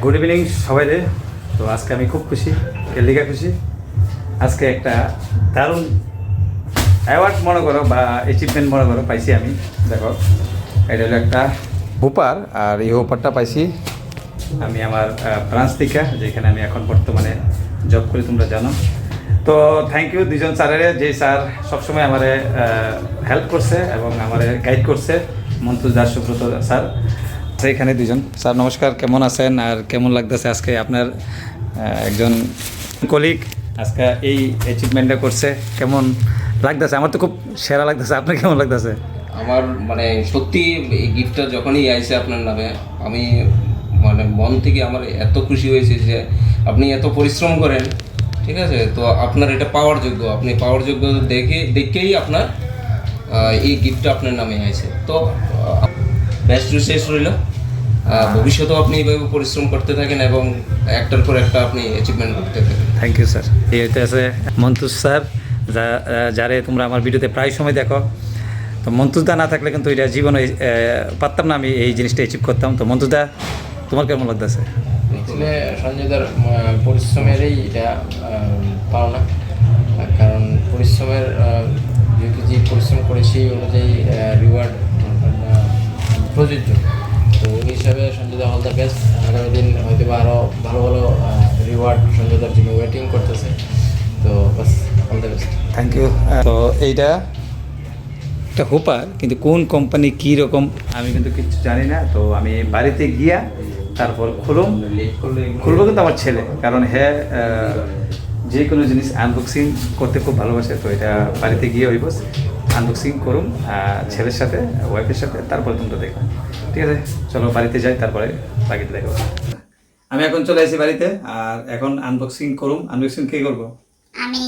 Good evening সবাই রে তো আজকে আমি খুব খুশি এলিকা খুশি। আজকে একটা দারুণ অ্যাওয়ার্ড মনে করো বা অ্যাচিভমেন্ট মনে করো পাইছি আমি। দেখো, এটা হলো একটা হুপার আর এই হুপারটা পাইছি আমি আমার ব্রাঞ্চ থেকে যেখানে আমি এখন বর্তমানে জব করি, তোমরা জানো। তো থ্যাংক ইউ দুজন স্যারের, যে স্যার সবসময় আমার হেল্প করছে এবং আমারে গাইড করছে। মন্তুজ দাস সুব্রত স্যার। আছে এখানে দুজন স্যার, নমস্কার, কেমন আছেন? আর কেমন লাগতেছে আজকে আপনার একজন কলিগ আজকে এই অ্যাচিভমেন্টটা করছে? কেমন লাগতেছে? আমার তো খুব সেরা লাগতেছে। আপনার কেমন লাগতেছে? আমার মানে সত্যি এই গিফটটা যখনই আইছে আপনার নামে, আমি মানে মন থেকে আমার এত খুশি হয়েছে যে আপনি এত পরিশ্রম করেন, ঠিক আছে? তো আপনার এটা পাওয়ার যোগ্য। আপনি পাওয়ার যোগ্য দেখে, দেখেই আপনার এই গিফটটা আপনার নামে আইছে। তো বেস্ট শেষ রইল। ভবিষ্যতেও আপনি এইভাবে পরিশ্রম করতে থাকেন এবং একটার পর একটা আপনি অ্যাচিভমেন্ট করতে থাকেন। থ্যাংক ইউ স্যার এই আছে মন্তুজ স্যার যা যারে তোমরা আমার ভিডিওতে প্রায় সময় দেখো। তো মন্তুজদা না থাকলে কিন্তু এটা জীবনে পারতাম না আমি এই জিনিসটা অ্যাচিভ করতাম। তো মন্তুজদা তোমার কেমন লাগতেছে? আসলে সঞ্জয়দার পরিশ্রমেরই এটা আহ, পাওনা। কারণ পরিশ্রমের যেহেতু যে পরিশ্রম করে সেই অনুযায়ী রিওয়ার্ড প্রযোজ্য। হিসাবে সঞ্জয়দা অল দ্য বেস্ট আগামী দিন হয়তো বা আরও ভালো ভালো রিওয়ার্ড সঞ্জয়দার জন্য ওয়েটিং করতেছে। তো বাস all the best thank you তো এইটা একটা হোপার কিন্তু কোন কোম্পানি কী রকম, আমি কিন্তু কিছু জানি না। তো আমি বাড়িতে গিয়া তারপর খুলুম। খুলবো কিন্তু আমার ছেলে, কারণ হ্যাঁ যে কোনো জিনিস আনবক্সিং করতে খুব ভালোবাসে, তো এটা বাড়িতে গিয়ে হইব। আনবক্সিং করুম আহ, ছেলের সাথে ওয়াইফের সাথে তারপরে তোমরা দেখো। ঠিক আছে? চলো বাড়িতে যাই তারপরে বাকিটা দেখো। আমি এখন চলে আসি বাড়িতে আর এখন আনবক্সিং করুম আনবক্সিং কে করব? আমি।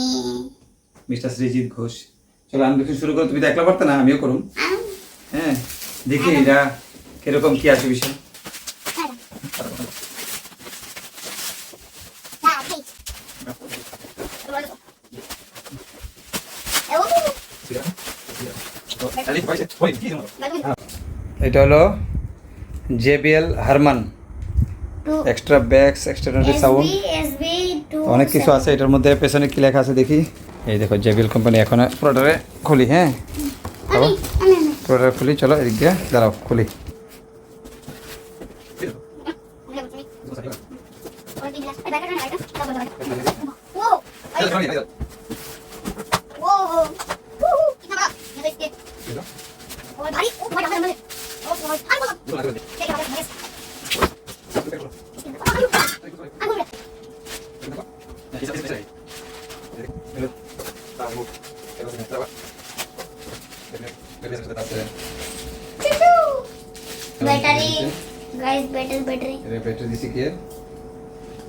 মিস্টার শ্রীজিৎ ঘোষ। চলো আনবক্সিং শুরু করো। তুমি তো একলা পারতে না? আমিও করুম। হ্যাঁ দেখি এটা কীরকম কি আছে বিষয় হ্যাঁ ঠিক এটা হলো JBL Harman. Extra bags extra sound অনেক কিছু আছে এটার মধ্যে পেছনে কি লেখা আছে দেখি। এই দেখো জেবিএল কোম্পানি এখন পুরোটারে খুলি হ্যাঁ? পুরোটা খুলি চলো এদিক দিয়ে দাঁড়াও খুলি।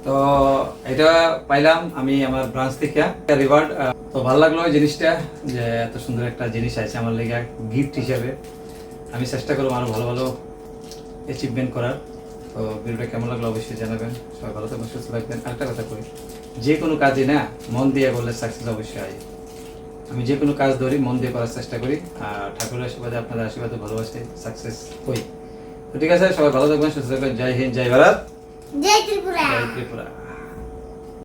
তো এটা পাইলাম আমি আমার ব্রাঞ্চ থেকে রিওয়ার্ড তো ভালো লাগল জিনিসটা যে এত সুন্দর একটা জিনিস আছে আমার লেগে গিফট হিসাবে আমি চেষ্টা করব আরও ভালো ভালো অ্যাচিভমেন্ট করার তো ভিডিওটা কেমন লাগল অবশ্যই জানাবেন সবাই ভালো থাকবেন সুস্থ থাকবেন আরেকটা কথা কই যে কোনো কাজে না মন দিয়ে করলে সাকসেস অবশ্যই হয় আমি যে কোনো কাজ ধরি মন দিয়ে করার চেষ্টা করি। আর ঠাকুরের আশীর্বাদে আপনাদের আশীর্বাদে ভালোবাসে সাকসেস হই। তো ঠিক আছে সবাই ভালো থাকবেন সুস্থ থাকবেন। জয় হিন্দ জয় ভারত। জয় ত্রিপুরা। জয় ত্রিপুরা।